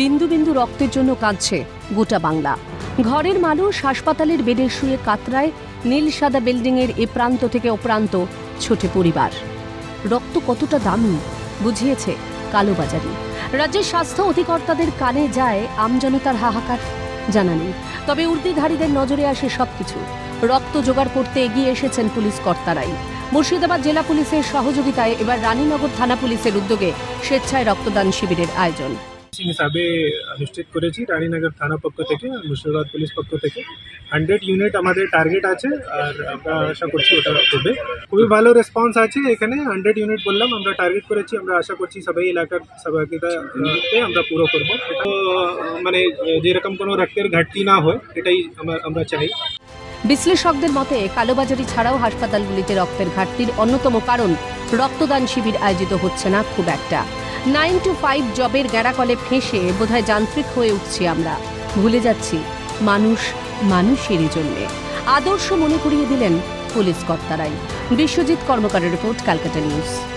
বিন্দু বিন্দু রক্তের জন্য কাঁদছে গোটা বাংলা। ঘরের মানুষ হাসপাতালের বেডে শুয়ে কাতরায়, নীল সাদা বিল্ডিংয়ের এ প্রান্ত থেকে ও প্রান্ত ছোটে পরিবার। রক্ত কতটা দামি, বুঝিয়েছে কালোবাজারি। রাজ্যের স্বাস্থ্য অধিকর্তাদের কানে যায় আমজনতার হাহাকার, জানা নেই। তবে উর্দিধারীদের নজরে আসে সবকিছু। রক্ত জোগাড় করতে এগিয়ে এসেছেন পুলিশ কর্তারাই। মুর্শিদাবাদ জেলা পুলিশের সহযোগিতায় এবার রানীনগর থানা পুলিশের উদ্যোগে স্বেচ্ছায় রক্তদান শিবিরের আয়োজন। সিং হিসাবে নিশ্চিত করেছি, রানীনগর থানা পক্ষ থেকে, মুর্শিদাবাদ পুলিশ পক্ষ থেকে। হান্ড্রেড ইউনিট আমাদের টার্গেট আছে আর আমরা আশা করছি ওটা হবে। খুবই ভালো রেসপন্স আছে এখানে, হান্ড্রেড ইউনিট বললাম, আমরা টার্গেট করেছি, আমরা আশা করছি সবাই এলাকার সহযোগিতাতে আমরা পুরো করব। মানে যেরকম কোনো রক্তের ঘাটতি না হয়, এটাই আমরা চাই। বিশ্লেষকদের মতে, কালোবাজারি ছাড়াও হাসপাতালগুলিতে রক্তের ঘাটতির অন্যতম কারণ, রক্তদান শিবির আয়োজিত হচ্ছে না খুব একটা। নাইন টু ফাইভ জবের গ্যাড়াকলে ফেঁসে বোধহয় যান্ত্রিক হয়ে উঠছি আমরা। ভুলে যাচ্ছি মানুষ মানুষেরই জন্যে। আদর্শ মনে করিয়ে দিলেন পুলিশ কর্তারাই। বিশ্বজিৎ কর্মকারের রিপোর্ট ক্যালকাটা নিউজ।